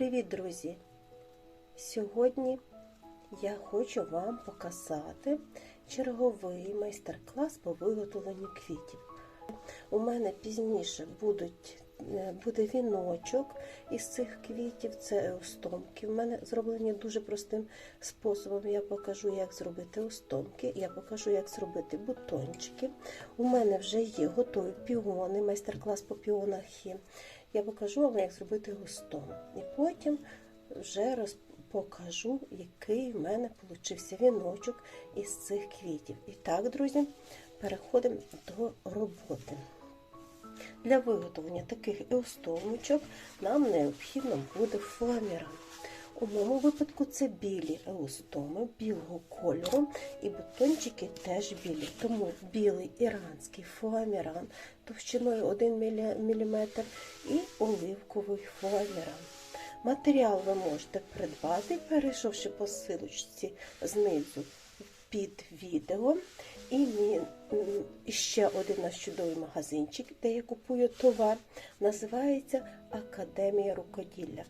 Привіт, друзі! Сьогодні я хочу вам показати черговий майстер-клас по виготовленню квітів. У мене пізніше будуть, е, буде віночок із цих квітів, це остомки. У мене зроблені дуже простим способом. Я покажу, як зробити остомки, я покажу, як зробити бутончики. У мене вже є готові піони, майстер-клас по піонах є. Я покажу вам, як зробити густом. І потім вже покажу, який в мене получився віночок із цих квітів. І так, друзі, переходимо до роботи. Для виготовлення таких еустомочок нам необхідно буде фоаміран. У моєму випадку це білі еустоми білого кольору, і бутончики теж білі. Тому білий іранський фоаміран товщиною 1 мм і оливковий фоаміран. Матеріал ви можете придбати, перейшовши по силочці знизу під відео. І мій, ще один наш чудовий магазинчик, де я купую товар, називається Академія рукоділля.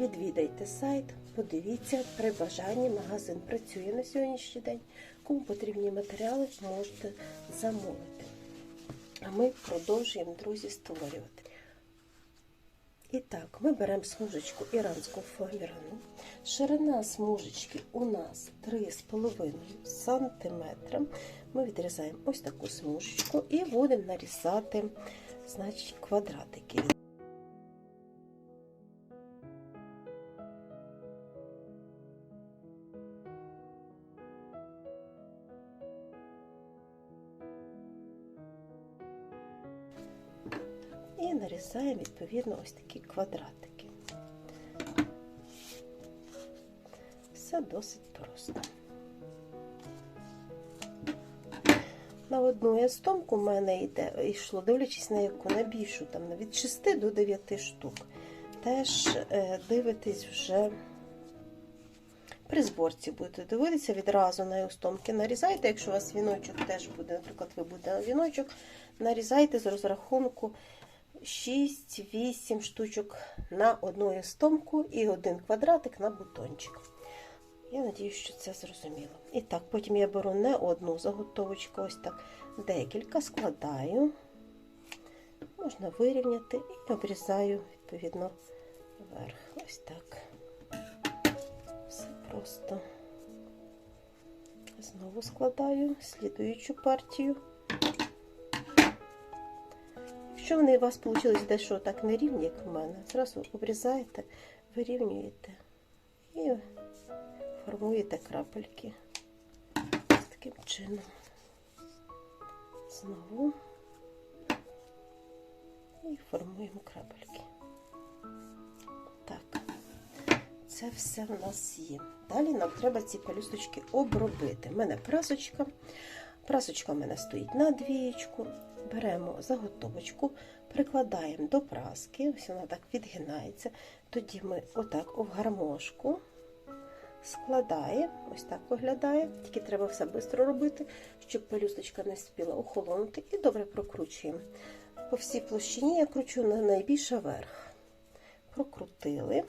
Відвідайте сайт, подивіться, при бажанні магазин працює на сьогоднішній день. Кому потрібні матеріали, можете замовити. А ми продовжуємо, друзі, створювати. І так, ми беремо смужечку іранського фоамірану. Ширина смужечки у нас 3,5 см. Ми відрізаємо ось таку смужечку і будемо нарізати значить, квадратики. Нарізаємо відповідно ось такі квадратики. Все досить просто. На одну естомку в мене йде, йшло, дивлячись на яку на більшу, там від 6 до 9 штук. Теж е, дивитесь вже при зборці будете дивитися відразу на естомки. Нарізайте, якщо у вас віночок теж буде, наприклад, ви будете на віночок, нарізайте з розрахунку 6-8 штучок на одну естомку і один квадратик на бутончик. Я сподіваюся, що це зрозуміло. І так, потім я беру не одну заготовочку, ось так декілька складаю, можна вирівняти і обрізаю, відповідно, вверх. Ось так. Все просто. Знову складаю слідуючу партію. Якщо вони у вас вийшли дещо так нерівні, як в мене, зразу обрізаєте, вирівнюєте і формуєте крапельки таким чином. Знову і формуємо крапельки. Так, це все в нас є. Далі нам треба ці пелюсточки обробити. У мене прасочка. Прасочка в мене стоїть на двієчку. Беремо заготовочку, прикладаємо до праски, ось вона так відгинається. Тоді ми отак в гармошку складаємо, ось так виглядає. Тільки треба все швидко робити, щоб пелюсточка не спіла охолонути. І добре прокручуємо. По всій площині я кручу на найбільше верх. Прокрутили,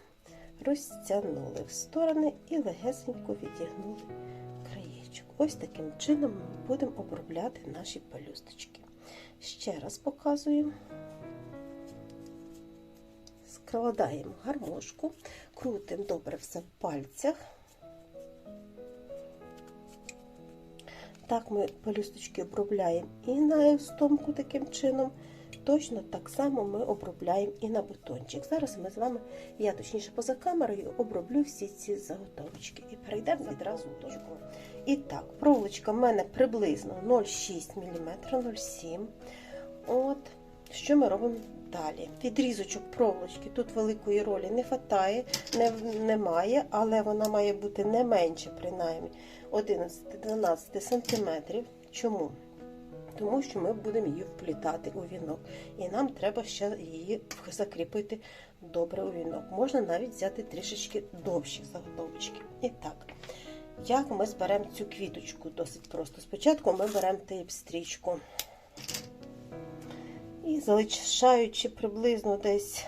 розтягнули в сторони і легесенько відігнули краєчок. Ось таким чином ми будемо обробляти наші пелюсточки. Ще раз показую. Складаємо гармошку, крутимо добре все в пальцях. Так ми пелюсточки обробляємо і на стомку таким чином. Точно так само ми обробляємо і на бутончик. Зараз ми з вами, я точніше поза камерою, оброблю всі ці заготовочки. І перейдемо відразу до школи. І так, проволочка в мене приблизно 0,6 мм, 0,7 От, Що ми робимо далі? Відрізочок проволочки тут великої ролі не вистачає, не, немає, але вона має бути не менше, принаймні 11-12 см. Чому? Тому що ми будемо її вплітати у вінок. І нам треба ще її закріпити добре у вінок. Можна навіть взяти трішечки довші заготовочки. І так, як ми зберемо цю квіточку досить просто. Спочатку ми беремо тейп-стрічку. І залишаючи приблизно десь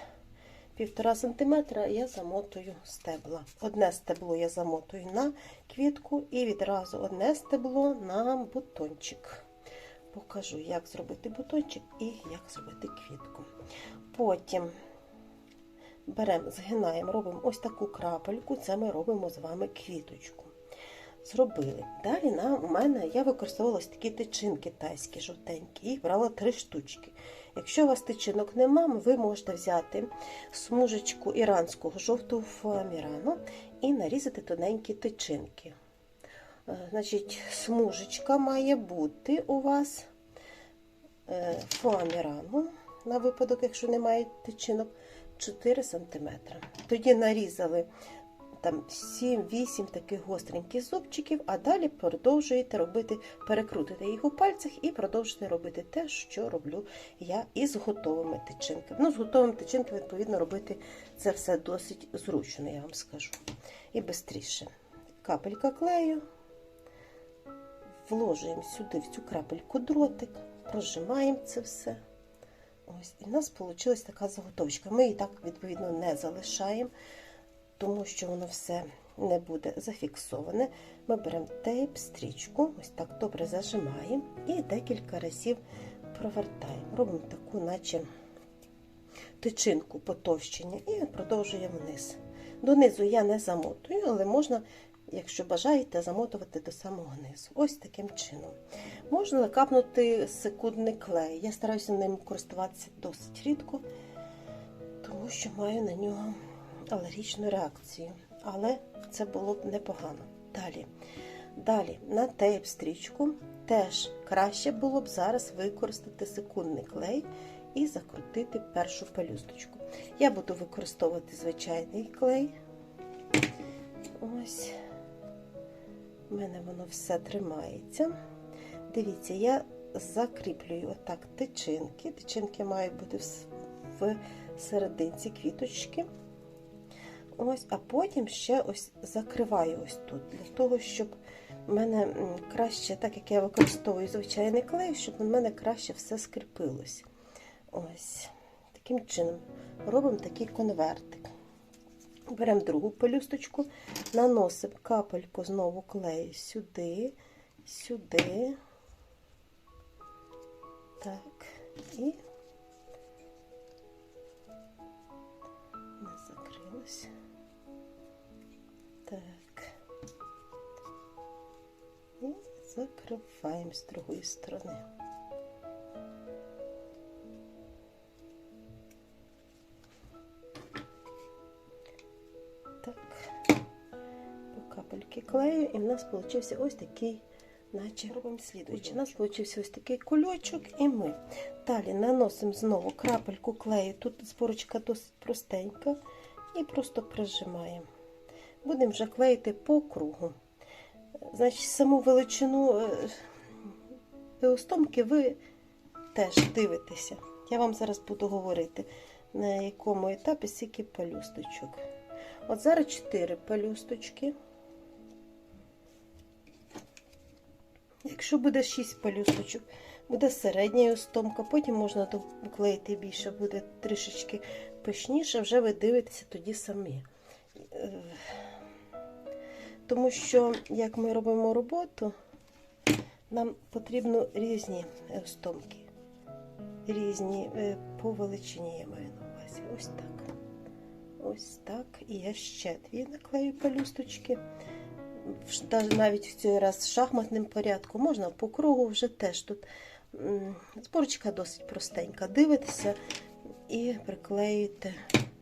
півтора сантиметра я замотую стебла. Одне стебло я замотую на квітку і відразу одне стебло на бутончик. Покажу, як зробити бутончик і як зробити квітку. Потім беремо, згинаємо, робимо ось таку крапельку, це ми робимо з вами квіточку. Зробили. Далі на, у мене я використовувала такі тичинки тайські жовтенькі, їх брала три штучки. Якщо у вас тичинок нема, ви можете взяти смужечку іранського жовтого фоамірану і нарізати тоненькі тичинки. Е, Значить, смужечка має бути у вас е, фоамірану, на випадок, якщо немає тичинок, 4 см. Тоді нарізали там 7-8 таких гостреньких зубчиків, а далі продовжуєте робити, перекрутите їх у пальцях і продовжуєте робити те, що роблю я із готовими тичинками. Ну, з готовими тичинками, відповідно, робити це все досить зручно, я вам скажу. І швидше. Капелька клею. Вложуємо сюди в цю крапельку дротик, прожимаємо це все. Ось, І в нас вийшла така заготовочка. Ми її так, відповідно, не залишаємо, тому що воно все не буде зафіксоване. Ми беремо тейп, стрічку, ось так добре зажимаємо і декілька разів провертаємо. Робимо таку, наче тичинку потовщення, і продовжуємо вниз. Донизу я не замотую, але можна, якщо бажаєте, замотувати до самого низу. Ось таким чином. Можна накапнути секундний клей. Я стараюся ним користуватися досить рідко, тому що маю на нього алергічну реакцію. Але це було б непогано. Далі. Далі на тейп-стрічку теж краще було б зараз використати секундний клей і закрутити першу пелюсточку. Я буду використовувати звичайний клей. Ось, у мене воно все тримається. Дивіться, я закріплюю отак тичинки. Тичинки мають бути в серединці квіточки. Ось, а потім ще ось закриваю ось тут, для того, щоб в мене краще, так як я використовую звичайний клей, щоб у мене краще все скріпилось. Ось, таким чином робимо такий конвертик. Беремо другу пелюсточку, наносимо капельку знову клею сюди, сюди. Так, і не закрилося. Так. І закриваємо з другої сторони. І в нас вийшов ось такий, наче робимо слідуючий. У нас вийшов ось такий кульочок, і ми далі наносимо знову крапельку клею. Тут зборочка досить простенька, і просто прижимаємо. Будемо вже клеїти по кругу. Значить, саму величину пеостомки ви теж дивитеся. Я вам зараз буду говорити, на якому етапі скільки пелюсточок. От зараз 4 пелюсточки. Якщо буде 6 пелюсточок, буде середня остомка, потім можна доклеїти більше, буде трішечки пишніше, вже ви дивитеся тоді самі. Тому що, як ми робимо роботу, нам потрібно різні остомки. Різні по величині я маю на увазі. Ось так. Ось так. І я ще дві наклею пелюсточки. Навіть в цей раз шахматним порядку. Можна по кругу вже теж тут зборочка досить простенька. Дивитеся і приклеюєте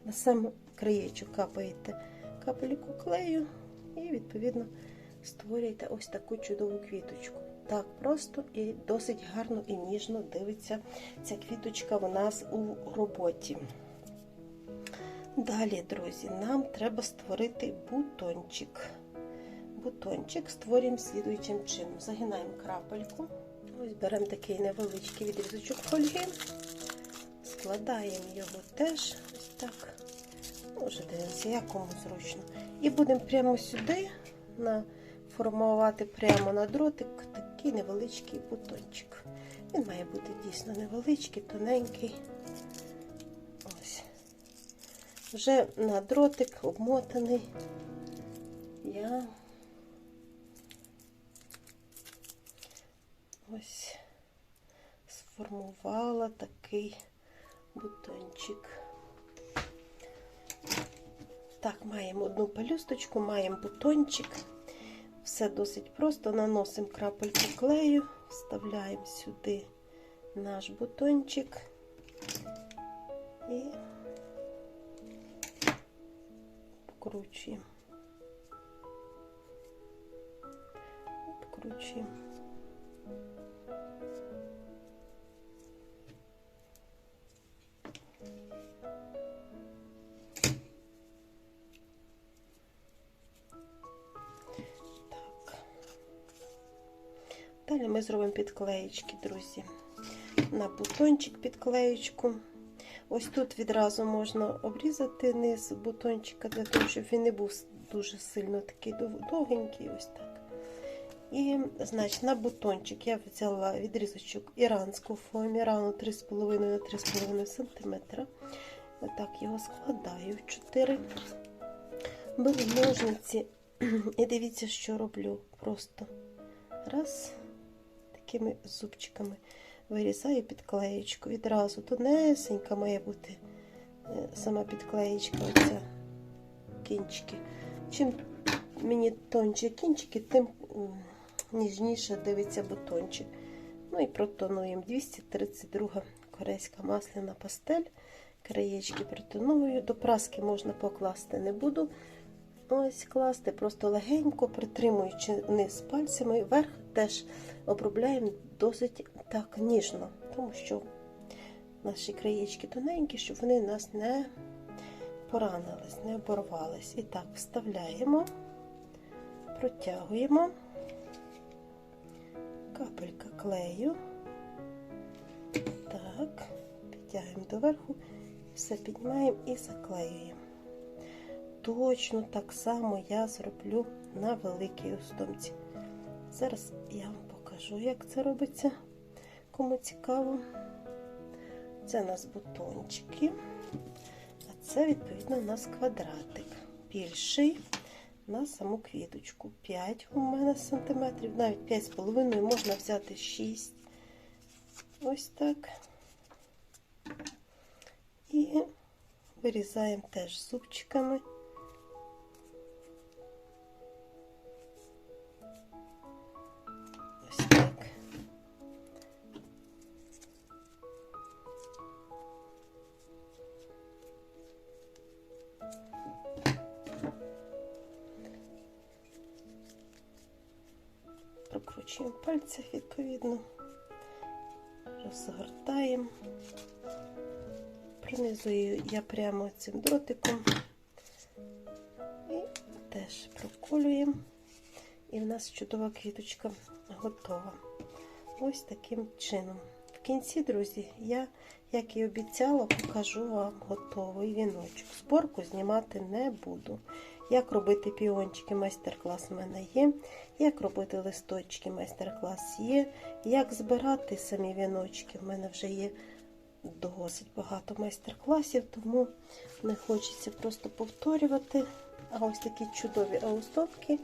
на сам краєчок, капаєте капельку клею і, відповідно, створюєте ось таку чудову квіточку. Так просто і досить гарно і ніжно дивиться ця квіточка у нас у роботі. Далі, друзі, нам треба створити бутончик. Бутончик створюємо слідуючим чином. Загинаємо крапельку. Ось беремо такий невеличкий відрізочок фольги, складаємо його теж ось так. Може, дивимося, як кому зручно. І будемо прямо сюди формувати прямо на дротик такий невеличкий бутончик. Він має бути дійсно невеличкий, тоненький. Ось. Вже на дротик обмотаний. Я ось сформувала такий бутончик. Так, маємо одну пелюсточку, маємо бутончик. Все досить просто. Наносимо крапельку клею, вставляємо сюди наш бутончик і вкручуємо. Вкручуємо. Далі ми зробимо підклеєчки, друзі. На бутончик підклеєчку. Ось тут відразу можна обрізати низ бутончика, для того, щоб він не був дуже сильно такий довгенький. Ось так. І, значить, на бутончик я взяла відрізочок іранську формі, рану 3,5 на 3,5 см. Отак його складаю в 4. Беру ножниці і дивіться, що роблю. Просто раз, такими зубчиками вирізаю підклеєчку. Відразу тонесенька має бути е, сама підклеєчка, оця кінчики. Чим мені тонші кінчики, тим ніжніше дивиться бутончик. Ну і протонуємо 232 корейська масляна пастель. Краєчки протоную. До праски можна покласти не буду. Ось класти, просто легенько, притримуючи низ пальцями, верх теж обробляємо досить так ніжно, тому що наші краєчки тоненькі, щоб вони нас не поранились, не оборвались. І так, вставляємо, протягуємо, капелька клею. Так, підтягуємо доверху, все піднімаємо і заклеюємо. Точно так само я зроблю на великій устомці. Зараз я вам покажу, як це робиться, кому цікаво. Це у нас бутончики, а це, відповідно, у нас квадратик. Більший на саму квіточку. 5 у мене сантиметрів, навіть 5,5 можна взяти 6. Ось так. І вирізаємо теж зубчиками. Пальці відповідно, розгортаємо, пронизую я прямо цим дротиком і теж проколюємо. І в нас чудова квіточка готова. Ось таким чином. В кінці, друзі, я, як і обіцяла, покажу вам готовий віночок. Зборку знімати не буду. Як робити піончики, майстер-клас в мене є. Як робити листочки, майстер-клас є. Як збирати самі віночки, в мене вже є досить багато майстер-класів, тому не хочеться просто повторювати. А ось такі чудові аустопки.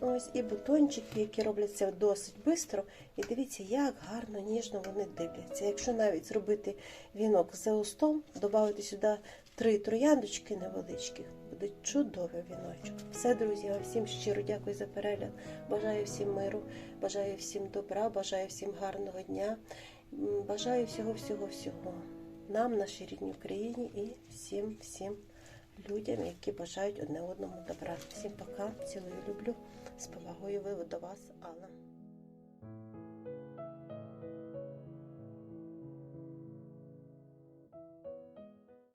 Ось і бутончики, які робляться досить швидко. І дивіться, як гарно, ніжно вони дивляться. Якщо навіть зробити вінок з аустом, додати сюди три трояндочки невеличкі, буде чудовий віночок. Все, друзі, вам всім щиро дякую за перегляд. Бажаю всім миру, бажаю всім добра, бажаю всім гарного дня. Бажаю всього-всього-всього. Нам, нашій рідній Україні і всім всім людям, які бажають одне одному добра. Всім пока, цілую, люблю. З повагою ви до вас, Алла.